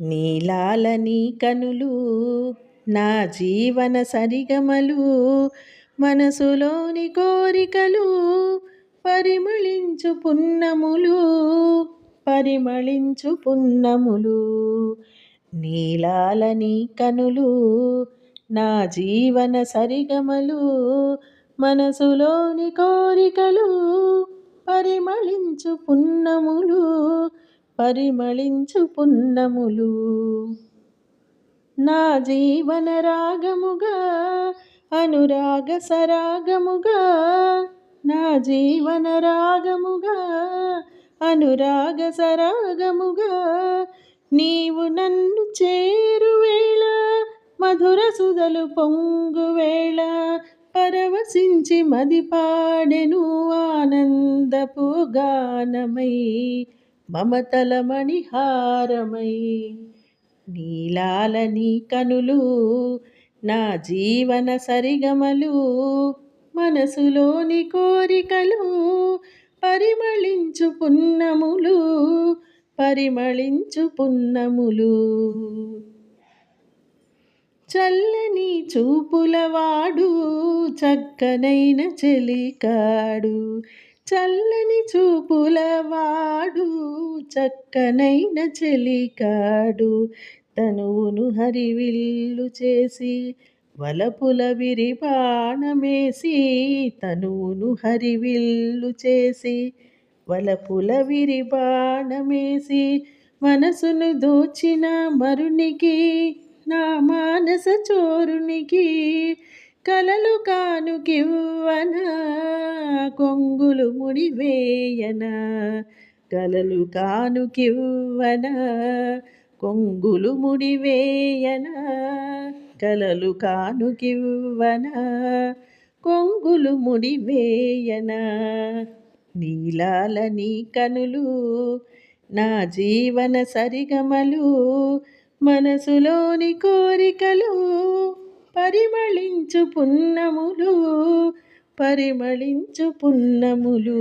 నీలాలని కనులు నా జీవన సరిగమలు మనసులోని కోరికలు పరిమళించు పున్నములు పరిమళించు పున్నములు. నీలాలని కనులు నా జీవన సరిగమలు మనసులోని కోరికలు పరిమళించు పున్నములు. పరిమళించు పున్నములు. నా జీవన రాగముగా అనురాగ సరాగముగా నా జీవన రాగముగా అనురాగ సరాగముగా నీవు నన్ను చేరువేళ మధుర సుధలు పొంగువేళ పరవశించి మది పాడెను ఆనందపు గానమై. మమతల మణిహారమై నీలాలని కనులు నా జీవన సరిగమలు మనసులోని కోరికలు పరిమళించు పున్నములు పరిమళించు పున్నములు. చల్లని చూపులవాడు చక్కనైన చెలికాడు చల్లని చూపులవాడు చక్కనైన చెలికాడు. తనువును హరివిల్లు చేసి వలపుల విరిబాణమేసి తనువును హరివిల్లు చేసి వలపుల విరిబాణమేసి మనసును దోచిన మరునికి నా మానస చోరునికి కలలు కానుకివ్వన? కొంగులు ముడివేయన? కలలు కానుకివ్వన? కొంగులు ముడివేయన? కలలు కానుకివ్వన? కొంగులు ముడివేయన? నీలాలని కనులు నా జీవన సరిగమలు మనసులోని కోరికలు పరిమళించు పున్నములు పరిమళించు పున్నములు.